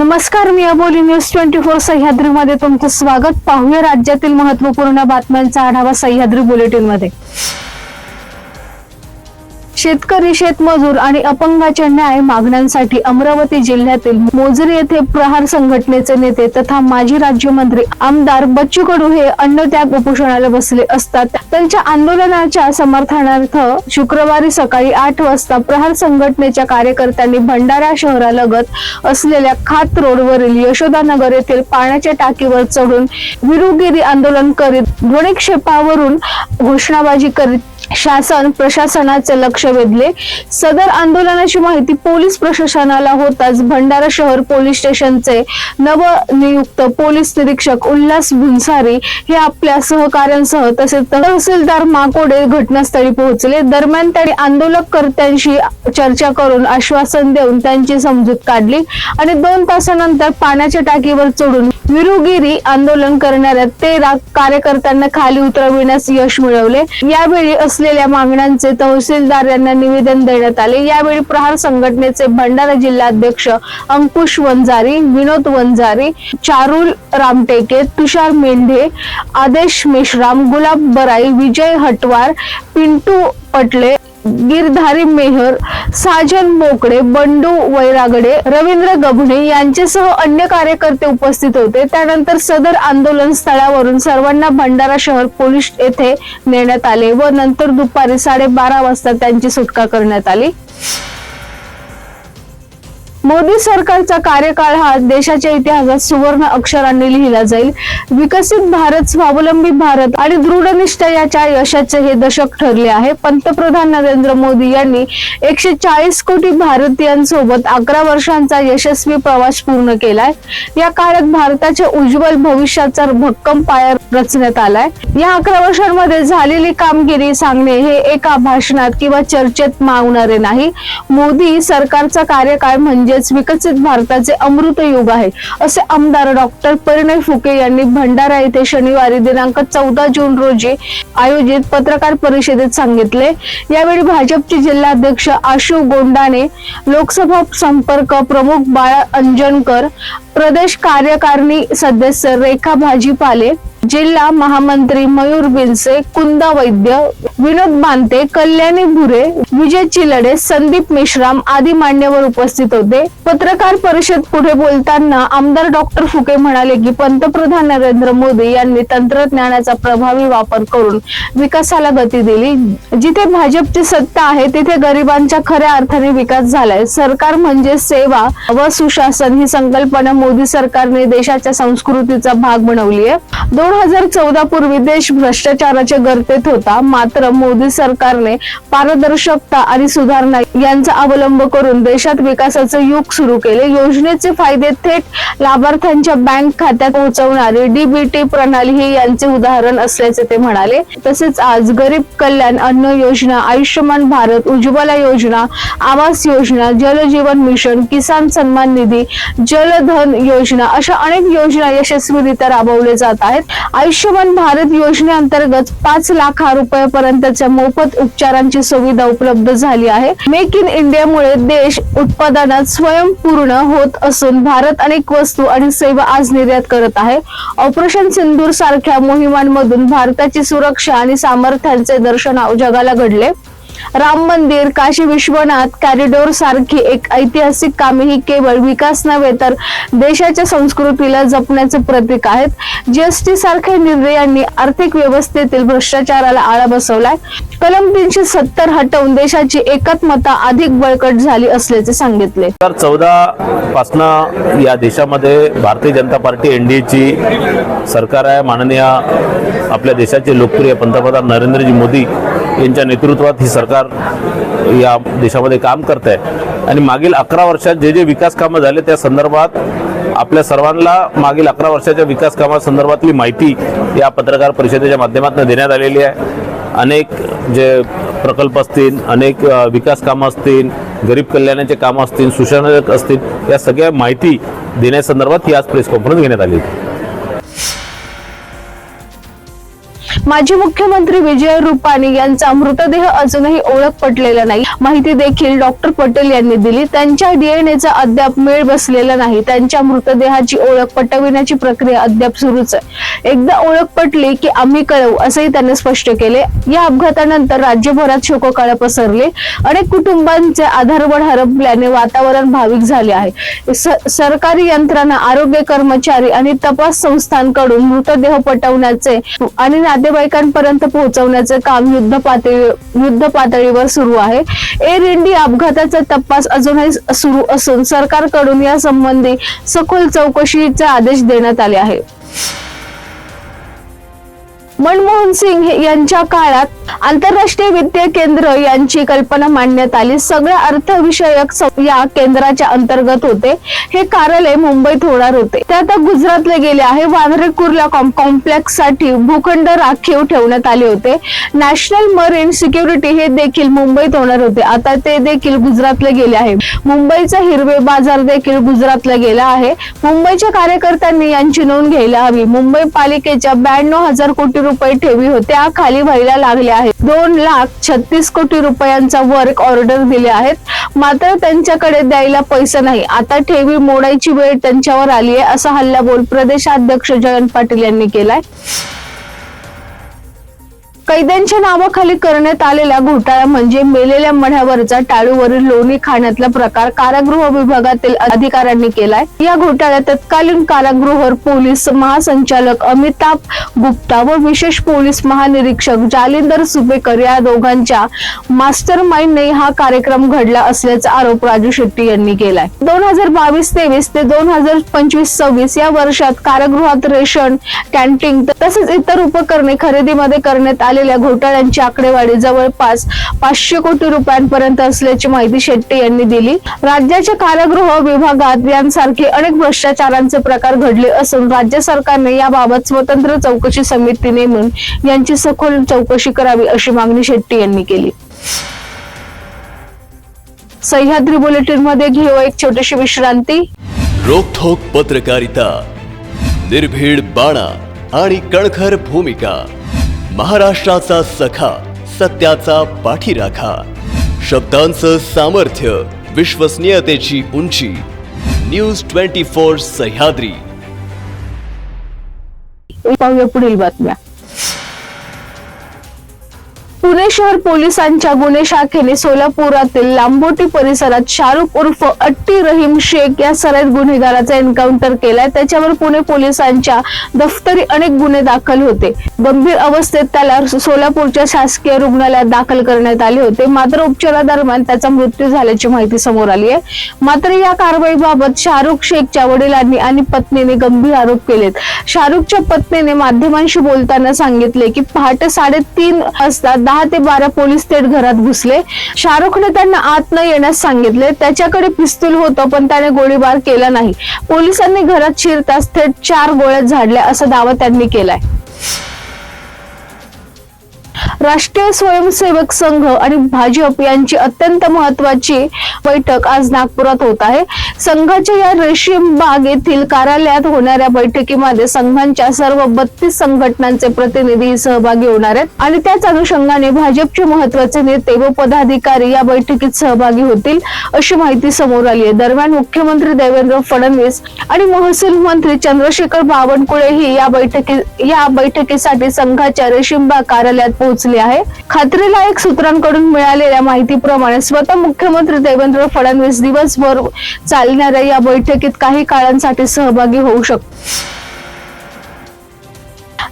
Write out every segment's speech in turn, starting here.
नमस्कार मी Aboli news twenty four सह्याद्रीमध्ये तुमचं स्वागत. पाहूया राज्यातील महत्त्वपूर्ण बातम्यांचा आढावा सह्याद्री बुलेटिनमध्ये शेतकरी शेतमजूर आणि अपंगाच्या न्याय मागण्यांसाठी अमरावती जिल्ह्यातील मोजरी येथे प्रहार संघटनेचे नेते तथा माजी राज्यमंत्री आमदार बच्चू कडू हे अन्नत्याग उपोषणाला बसले असतात. त्यांच्या आंदोलनाच्या समर्थनार्थ शुक्रवारी सकाळी आठ वाजता प्रहार संघटनेच्या कार्यकर्त्यांनी भंडारा शहरालगत असलेल्या खात रोडवरील यशोदानगर येथील पाण्याच्या टाकीवर चढून विरुगिरी आंदोलन करीत ध्वनिक्षेपावरून घोषणाबाजी करीत शासन प्रशासनाचे लक्ष वेधले. सदर आंदोलनाची माहिती पोलीस प्रशासनाला होताच भंडारा शहर पोलीस स्टेशनचे नवनियुक्त पोलीस निरीक्षक उल्हास भुंसारी हे आपल्या सहकाऱ्यांसह तसेच तहसीलदार माकोडे घटनास्थळी पोहोचले. दरम्यान त्यांनी आंदोलकर्त्यांशी चर्चा करून आश्वासन देऊन त्यांची समजूत काढली आणि दोन तासानंतर पाण्याच्या टाकीवर चढून विरुगिरी आंदोलन करणाऱ्या तेरा कार्यकर्त्यांना खाली उतरविण्यास यश मिळवले. यावेळी असलेल्या मागण्यांचे तहसीलदार यांना निवेदन देण्यात आले. यावेळी प्रहार संघटनेचे भंडारा जिल्हाध्यक्ष अंकुश वंजारी विनोद वंजारी चारुल रामटेके तुषार मेंढे आदेश मेश्राम गुलाब बराई विजय हटवार पिंटू पटले गिरधारी मेहर साजन मोकडे बंडू वैरागडे रवींद्र गभणे यांच्यासह अन्य कार्यकर्ते उपस्थित होते. त्यानंतर सदर आंदोलन स्थळावरून सर्वांना भंडारा शहर पोलीस येथे नेण्यात आले व नंतर दुपारी साडेबारा वाजता त्यांची सुटका करण्यात आली. मोदी सरकारचा कार्यकाळ हा देशाच्या इतिहासात सुवर्ण अक्षरांनी लिहिला जाईल. विकसित भारत स्वावलंबी भारत आणि दृढनिष्ठ याच्या यशाचे हे दशक ठरले आहे. पंतप्रधान नरेंद्र मोदी यांनी एकशे चाळीस कोटी भारतीयांसोबत अकरा वर्षांचा यशस्वी प्रवास पूर्ण केलाय. या काळात भारताच्या उज्ज्वल भविष्याचा भक्कम पाया रचण्यात आलाय. या अकरा वर्षांमध्ये झालेली कामगिरी सांगणे हे एका भाषणात किंवा चर्चेत मावणारे नाही. मोदी सरकारचा कार्यकाळ म्हणजे म्हणजेच विकसित भारताचे अमृत युग आहे. असे आमदार डॉक्टर परिणय फुके यांनी भंडारा येथे शनिवारी दिनांक चौदा जून रोजी आयोजित पत्रकार परिषदेत सांगितले. यावेळी भाजपचे जिल्हाध्यक्ष आशू गोंडाने लोकसभा संपर्क प्रमुख बाळा अंजनकर प्रदेश कार्यकारिणी सदस्य रेखा भाजीपाले जिल्हा महामंत्री मयूर बिनसे कुंदा वैद्य विनोद बांते कल्याणी भुरे विजय चिलडे संदीप मेश्राम आदी मान्यवर उपस्थित होते. पत्रकार परिषद पुढे बोलताना आमदार डॉक्टर फुके म्हणाले की पंतप्रधान नरेंद्र मोदी यांनी तंत्रज्ञानाचा प्रभावी वापर करून विकासाला गती दिली. जिथे भाजपची सत्ता आहे तिथे गरिबांच्या खऱ्या अर्थाने विकास झालाय. सरकार म्हणजे सेवा व सुशासन ही संकल्पना मोदी सरकारने देशाच्या संस्कृतीचा भाग बनवली आहे दोन हजार चौदा पूर्वी देश भ्रष्टाचाराच्या गर्तेत होता. मात्र मोदी सरकारने पारदर्शकता आणि सुधारणा यांचा अवलंब करून देशात विकासाचे युग सुरू केले. योजनेचे फायदे थेट लाभार्थ्यांच्या बँक खात्यात पोहोचवणारी डीबीटी प्रणाली हे यांचे उदाहरण असल्याचे ते म्हणाले. तसेच आज गरीब कल्याण अन्न योजना आयुष्यमान भारत उज्ज्वला योजना आवास योजना जल जीवन मिशन किसान सन्मान निधी जलधन योजना अशा अनेक योजना यशस्वीरित्या राबवले जात आहेत. आयुष्यमान भारत योजनेअंतर्गत पाच लाख रुपयापर्यंतच्या मोफत उपचारांची सुविधा उपलब्ध झाली आहे. मेक इन इंडियामुळे देश उत्पादनात स्वयंपूर्ण होत असून भारत अनेक वस्तू आणि सेवा आज निर्यात करत आहे. ऑपरेशन सिंदूर सारख्या मोहिमांमधून भारताची सुरक्षा आणि सामर्थ्यांचे दर्शन जगाला घडले. राम मंदिर काशी विश्वनाथ कॉरिडॉर सारखी एक ऐतिहासिक कामे ही केवळ विकास नव्हे तर देशाच्या संस्कृतीला जपण्याचे प्रतीक आहेत. जीएसटी सारख्या निर्णयांनी आर्थिक व्यवस्थेतील भ्रष्टाचाराला आळा बसवलाय. कलम तीनशे सत्तर हटवून देशाची एकात्मता अधिक बळकट झाली असल्याचे सांगितले. तर चौदा पासनं या देशामध्ये भारतीय जनता पार्टी एनडीएची सरकार आहे. माननीय आपल्या देशाचे लोकप्रिय पंतप्रधान नरेंद्रजी मोदी यांच्या नेतृत्वात ही सरकार या देशामध्ये काम करत आहे आणि मागील अकरा वर्षात जे जे विकास कामं झाले त्या संदर्भात आपल्या सर्वांना मागील अकरा वर्षाच्या विकास कामासंदर्भातली माहिती या पत्रकार परिषदेच्या माध्यमातून देण्यात आलेली आहे. अनेक जे प्रकल्प असतील अनेक विकास कामं असतील गरीब कल्याणाचे कामं असतील सुशासन असतील या सगळ्या माहिती देण्यासंदर्भात ही आज प्रेस कॉन्फरन्स घेण्यात आली माजी मुख्यमंत्री विजय रुपाणी यांचा मृतदेह अजूनही ओळख पटलेला नाही. माहिती देखील डॉक्टर पटेल यांनी दिली. त्यांच्या डीएनएचा अद्याप मेळ बसलेला नाही. त्यांच्या मृतदेहाची ओळख पटविण्याची प्रक्रिया अद्याप सुरूच आहे. एकदा ओळख पटली की आम्ही कळवू असंही त्यांनी स्पष्ट केले. या अपघातानंतर राज्यभरात शोककाळ पसरले. अनेक कुटुंबांचे आधारवड हरपल्याने वातावरण भाविक झाले आहे. सरकारी यंत्रणा आरोग्य कर्मचारी आणि तपास संस्थांकडून मृतदेह पटवण्याचे आणि नातेवाईकांपर्यंत पोहोचवण्याचे काम युद्ध पातळी युद्ध पातळीवर सुरू आहे. एअर इंडिया अपघाताचा तपास अजूनही सुरू असून सरकारकडून या संबंधी सखोल चौकशीचे आदेश देण्यात आले आहे मनमोहन सिंग यांच्या काळात आंतरराष्ट्रीय वित्तीय केंद्र यांची कल्पना मांडण्यात आली. सगळ्या अर्थविषयक या केंद्राच्या अंतर्गत होते. हे कार्यालय मुंबईत होणार होते. ते आता गुजरातला गेले आहे. वांद्रे कुर्ला कॉम्प्लेक्ससाठी भूखंड राखीव ठेवण्यात आले होते. नॅशनल मरीन सिक्युरिटी हे देखील मुंबईत होणार होते. आता ते देखील गुजरातला गेले आहे. मुंबईचा हिरवे बाजार देखील गुजरातला गेला आहे. मुंबईच्या कार्यकर्त्यांनी यांची नोंद घ्यायला हवी. मुंबई पालिकेच्या ब्याण्णव हजार कोटी रुपये ठेवी होत्या खाली व्हायला लागल्या आहेत. दोन लाख छत्तीस कोटी रुपयांचा वर्क ऑर्डर दिले आहेत. मात्र त्यांच्याकडे द्यायला पैसा नाही. आता ठेवी मोडायची वेळ त्यांच्यावर आली आहे असा हल्लाबोल प्रदेशाध्यक्ष जयंत पाटील यांनी केलाय. कैद्यांच्या नावाखाली करण्यात आलेला घोटाळा म्हणजे मेलेल्या मढ्यावरचा टाळूवरील लोणी खाण्यातला प्रकार कारागृह विभागातील अधिकाऱ्यांनी केलाय. या घोटाळ्यात तत्कालीन कारागृह पोलीस महासंचालक अमिताभ गुप्ता व विशेष पोलीस महानिरीक्षक जालिंदर सुपेकर या दोघांच्या मास्टर माइंडने हा कार्यक्रम घडला असल्याचा आरोप राजू शेट्टी यांनी केलाय. दोन हजार बावीस तेवीस ते दोन हजार पंचवीस सव्वीस या वर्षात कारागृहात रेशन कॅन्टीन तसेच इतर उपकरणे खरेदीमध्ये करण्यात झालेल्या घोटाळ्यांची आकडेवारी जवळपास पाचशे कोटी रुपयांपर्यंत असल्याची माहिती शेट्टी यांनी दिली. राज्याच्या कारागृह विभागात यांसारखे अनेक भ्रष्टाचारांचे प्रकार घडले असून राज्य सरकारने याबाबत स्वतंत्र चौकशी समिती नेमून यांची सखोल चौकशी करावी अशी मागणी शेट्टी यांनी केली. सह्याद्री बुलेटिनमध्ये घेऊ एक छोटीशी विश्रांती. रोखोक पत्रकारिता निर्भीड बाणा आणि कणखर भूमिका. महाराष्ट्राचा सखा सत्याचा पाठीराखा. शब्दांचं सामर्थ्य विश्वसनीयतेची उंची. News twenty four Sahyadri. पाहूया पुढील बातम्या. पुणे शहर पोलिसांच्या गुन्हे शाखेने सोलापुरातील लांबोटी परिसरात शाहरुख उर्फ अट्टी रहीम शेख या सराईत गुन्हेगाराचा एन्काउंटर केलाय. त्याच्यावर पुणे पोलिसांच्या दफ्तरी अनेक गुन्हे दाखल होते. गंभीर अवस्थेत त्याला सोलापूरच्या शासकीय रुग्णालयात दाखल करण्यात आले होते. मात्र उपचारादरम्यान त्याचा मृत्यू झाल्याची माहिती समोर आली आहे. मात्र या कारवाईबाबत शाहरुख शेखच्या वडिलांनी आणि पत्नीने गंभीर आरोप केलेत. शाहरुखच्या पत्नीने माध्यमांशी बोलताना सांगितले की पहाटे साडेतीन वाजता दहा ते बारा पोलीस थेट घरात घुसले. शाहरुखने त्यांना आत न येण्यास सांगितले. त्याच्याकडे पिस्तूल होतं पण त्याने गोळीबार केला नाही. पोलिसांनी घरात शिरताच थेट चार गोळ्या झाडल्या असा दावा त्यांनी केलाय. राष्ट्रीय स्वयंसेवक संघ आणि भाजप यांची अत्यंत महत्वाची बैठक आज नागपुरात होत आहे. संघाच्या या रेशीम बाग येथील कार्यालयात होणाऱ्या बैठकीमध्ये संघांच्या सर्व बत्तीस संघटनांचे प्रतिनिधी सहभागी होणार आहेत आणि त्याच अनुषंगाने भाजपचे महत्त्वाचे नेते व पदाधिकारी या बैठकीत सहभागी होतील अशी माहिती समोर आली आहे. दरम्यान मुख्यमंत्री देवेंद्र फडणवीस आणि महसूल मंत्री चंद्रशेखर बावनकुळेही या बैठकी या बैठकीसाठी संघाच्या रेशीमबाग कार्यालयात पोहोचले आहे. खात्रीलायक सूत्रांकडून मिळालेल्या माहितीप्रमाणे स्वतः मुख्यमंत्री देवेंद्र फडणवीस दिवसभर चालणाऱ्या या बैठकीत काही काळांसाठी सहभागी होऊ शकतो.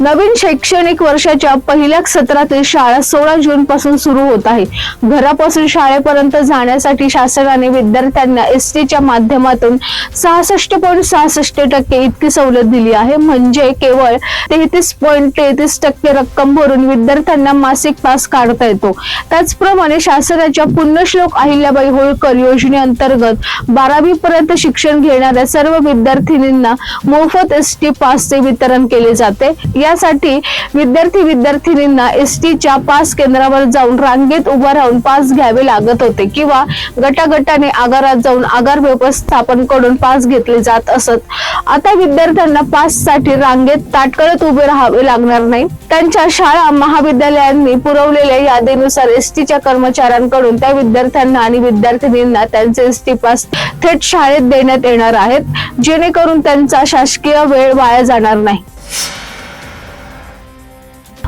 नवीन शैक्षणिक वर्षाच्या पहिल्या सत्रातील शाळा सोळा जून पासून सुरू होत आहे. घरापासून शाळेपर्यंत जाण्यासाठी शासनाने विद्यार्थ्यांना एस टीच्या माध्यमातून सहासष्ट पॉईंट सहासष्ट टक्के इतकी सवलत दिली आहे. म्हणजे केवळ तेहतीस पॉईंट तेहतीस टक्के रक्कम भरून विद्यार्थ्यांना मासिक पास काढता येतो. त्याचप्रमाणे शासनाच्या पुण्यश्लोक अहिल्याबाई होळकर योजनेअंतर्गत बारावी पर्यंत शिक्षण घेणाऱ्या सर्व विद्यार्थिनींना मोफत एस टी पासचे वितरण केले जाते. यासाठी विद्यार्थी विद्यार्थिनींना एस टीच्या पास केंद्रावर जाऊन रांगेत उभं राहून पास घ्यावे लागत होते किंवा गटागटाने आगारात जाऊन आगार व्यवस्थापनकडून पास घेतले जात असत. आता विद्यार्थ्यांना पाससाठी रांगेत ताटकळत उभे राहावे लागणार नाही. त्यांच्या शाळा महाविद्यालयांनी पुरवलेल्या यादीनुसार एस टीच्या कर्मचाऱ्यांकडून त्या विद्यार्थ्यांना आणि विद्यार्थिनींना त्यांचे एस टी पास थेट शाळेत देण्यात येणार आहेत जेणेकरून त्यांचा शासकीय वेळ वाया जाणार नाही.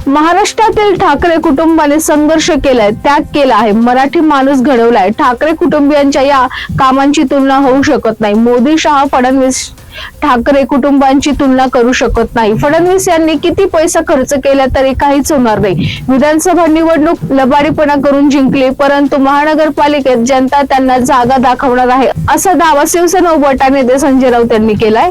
महाराष्ट्रातील ठाकरे कुटुंबाने संघर्ष केलाय त्याग केला आहे. मराठी माणूस घडवलाय. ठाकरे कुटुंबियांच्या या कामांची तुलना होऊ शकत नाही. मोदी शहा फडणवीस ठाकरे कुटुंबांची तुलना करू शकत नाही. फडणवीस यांनी किती पैसा खर्च केला तरी काहीच होणार नाही. विधानसभा निवडणूक लबाडीपणा करून जिंकली परंतु महानगरपालिकेत जनता त्यांना जागा दाखवणार आहे असा दावा शिवसेना उभटाने संजय राऊत यांनी केलाय.